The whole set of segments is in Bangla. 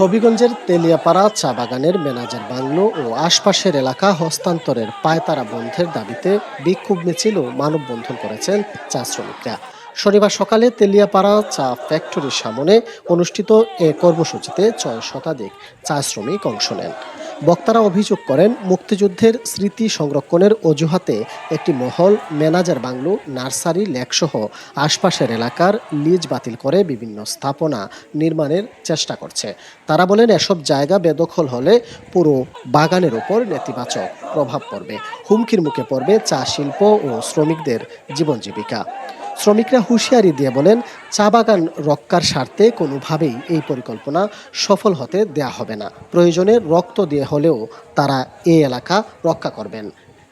হবিগঞ্জের তেলিয়াপাড়া চা বাগানের ম্যানেজার বাংলো ও আশপাশের এলাকা হস্তান্তরের পায়তারা বন্ধের দাবিতে বিক্ষোভ মিছিল ও মানববন্ধন করেছেন চা শ্রমিকরা। শনিবার সকালে তেলিয়াপাড়া চা ফ্যাক্টরির সামনে অনুষ্ঠিত এ কর্মসূচিতে ছয় শতাধিক চা শ্রমিক অংশ নেন। বক্তারা অভিযোগ করেন, মুক্তিযুদ্ধের স্মৃতি সংরক্ষণের অজুহাতে একটি মহল, ম্যানেজার বাংলো, নার্সারি, লেকসহ আশপাশের এলাকার লিজ বাতিল করে বিভিন্ন স্থাপনা নির্মাণের চেষ্টা করছে। তারা বলেন, এসব জায়গা বেদখল হলে পুরো বাগানের উপর নেতিবাচক প্রভাব পড়বে। হুমকির মুখে পড়বে চা শিল্প ও শ্রমিকদের জীবন জীবিকা শ্রমিকরা হুঁশিয়ারি দিয়ে বলেন, চা বাগান রক্ষার স্বার্থে কোনোভাবেই এই পরিকল্পনা সফল হতে দেয়া হবে না। প্রয়োজনে রক্ত দিয়ে হলেও তারা এই এলাকা রক্ষা করবেন।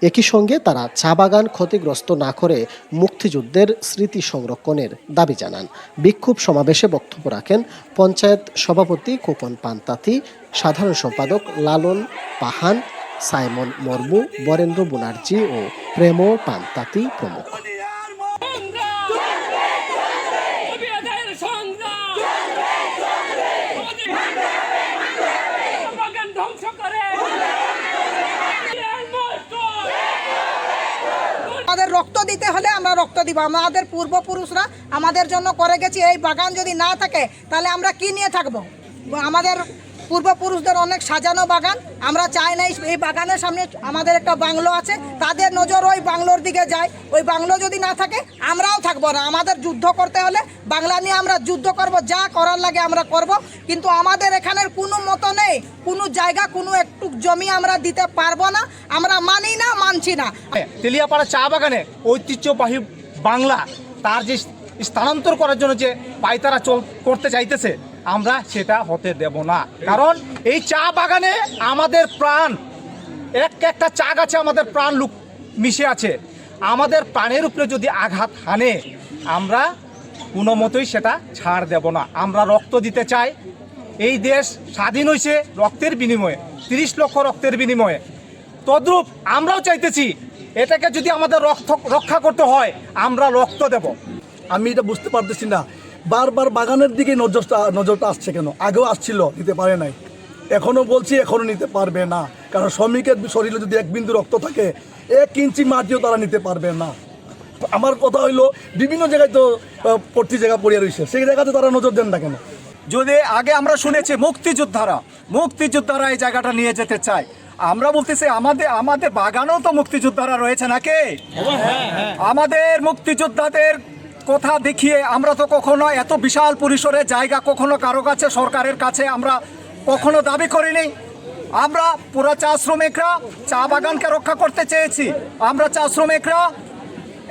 একই সঙ্গে তারা চা বাগান ক্ষতিগ্রস্ত না করে মুক্তিযুদ্ধের স্মৃতি সংরক্ষণের দাবি জানান। বিক্ষোভ সমাবেশে বক্তব্য রাখেন পঞ্চায়েত সভাপতি কোপন পান্তাতি, সাধারণ সম্পাদক লালন পাহান, সাইমন মর্মু, বরেন্দ্র বুনার্জি ও প্রেম পান্তাতি প্রমুখ অভিযানের সংগ্রাম বাগান ধ্বংস করে আমাদের রক্ত দিতে হলে আমরা রক্ত দিব। আমাদের পূর্বপুরুষরা আমাদের জন্য করে গেছি। এই বাগান যদি না থাকে, তাহলে আমরা কি নিয়ে থাকব? আমাদের পূর্বপুরুষদের অনেক সাজানো বাগান। আমরা চাই না এই- বাগানের সামনে আমাদের একটা বাংলো আছে। তাদের নজর ওই বাংলোর দিকে যায়। ওই বাংলো যদি না থাকে, আমরাও থাকব না। আমাদের যুদ্ধ করতে হলে বাংলা নিয়ে আমরা যুদ্ধ করব, যা করার লাগে আমরা করব। কিন্তু আমাদের এখানের কোনো মতো নেই। কোনো জায়গা, কোনো একটু জমি আমরা দিতে পারব না। আমরা মানি না, মানছি না। তেলিয়াপাড়া চা বাগানে ঐতিহ্যবাহী বাংলা, তার যে স্থানান্তর করার জন্য যে পায়তারা চল করতে চাইতেছে আমরা সেটা হতে দেব না। কারণ এই চা বাগানে আমাদের প্রাণ, এক একটা চা গাছে আমাদের প্রাণ লুক, মিশে আছে। আমাদের প্রাণের উপরে যদি আঘাত হানে, আমরা কোনো মতোই সেটা ছাড় দেব না। আমরা রক্ত দিতে চাই। এই দেশ স্বাধীন হয়েছে রক্তের বিনিময়ে, তিরিশ লক্ষ রক্তের বিনিময়ে। তদ্রূপ আমরাও চাইতেছি, এটাকে যদি আমাদের রক্ত, রক্ষা করতে হয়, আমরা রক্ত দেব। আমি এটা বুঝতে পারতেছি না। বারবার বাগানের দিকে নজরটা নজরটা আসছে কেন? আগেও আসছিল নিতে পারে নাই। এখনও বলছি এখনও নিতে পারবে না। কারণ শ্রমিকের শরীরে যদি এক বিন্দু রক্ত থাকে এক ইঞ্চি মাটিও তারা নিতে পারবে না। আমার কথা হইল বিভিন্ন জায়গায় তো প্রতি জায়গা পড়িয়া রয়েছে সেই জায়গাতে তারা নজর দেন না কেন? যদি আগে আমরা শুনেছি মুক্তিযোদ্ধারা মুক্তিযোদ্ধারা এই জায়গাটা নিয়ে যেতে চায়। আমরা বলতেছি আমাদের আমাদের বাগানেও তো মুক্তিযোদ্ধারা রয়েছে নাকি? আমাদের মুক্তিযোদ্ধাদের কথা দেখিয়ে আমরা তো কখনো এত বিশাল পরিসরে জায়গা কখনো কারও কাছে, সরকারের কাছে আমরা কখনো দাবি করিনি। আমরা পুরো চা শ্রমিকরা চা বাগানকে রক্ষা করতে চেয়েছি। আমরা চা শ্রমিকরা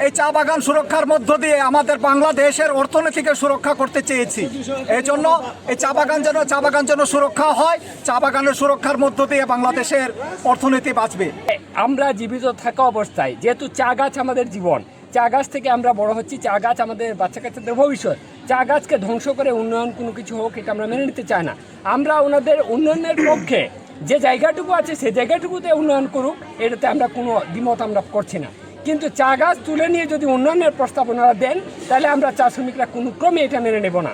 এই চা বাগান সুরক্ষার মধ্য দিয়ে আমাদের বাংলাদেশের অর্থনীতিকে সুরক্ষা করতে চেয়েছি। এই জন্য এই চা বাগান যেন, চা বাগান যেন সুরক্ষা হয়, চা বাগানের সুরক্ষার মধ্য দিয়ে বাংলাদেশের অর্থনীতি বাঁচবে। আমরা জীবিত থাকা অবস্থায়, যেহেতু চা গাছ আমাদের জীবন চা গাছ থেকে আমরা বড় হচ্ছি। চা গাছ আমাদের বাচ্চা কাচ্চাদের ভবিষ্যৎ। চা গাছকে ধ্বংস করে উন্নয়ন কোনো কিছু হোক, এটা আমরা মেনে নিতে চাই না। আমরা ওনাদের উন্নয়নের পক্ষে যে জায়গাটুকু আছে সেই জায়গাটুকুতে উন্নয়ন করুক, এটাতে আমরা কোনো দ্বিমত আমরা করছি না। কিন্তু চা গাছ তুলে নিয়ে যদি উন্নয়নের প্রস্তাব ওনারা দেন, তাহলে আমরা চা শ্রমিকরা কোনো ক্রমে এটা মেনে নেব না।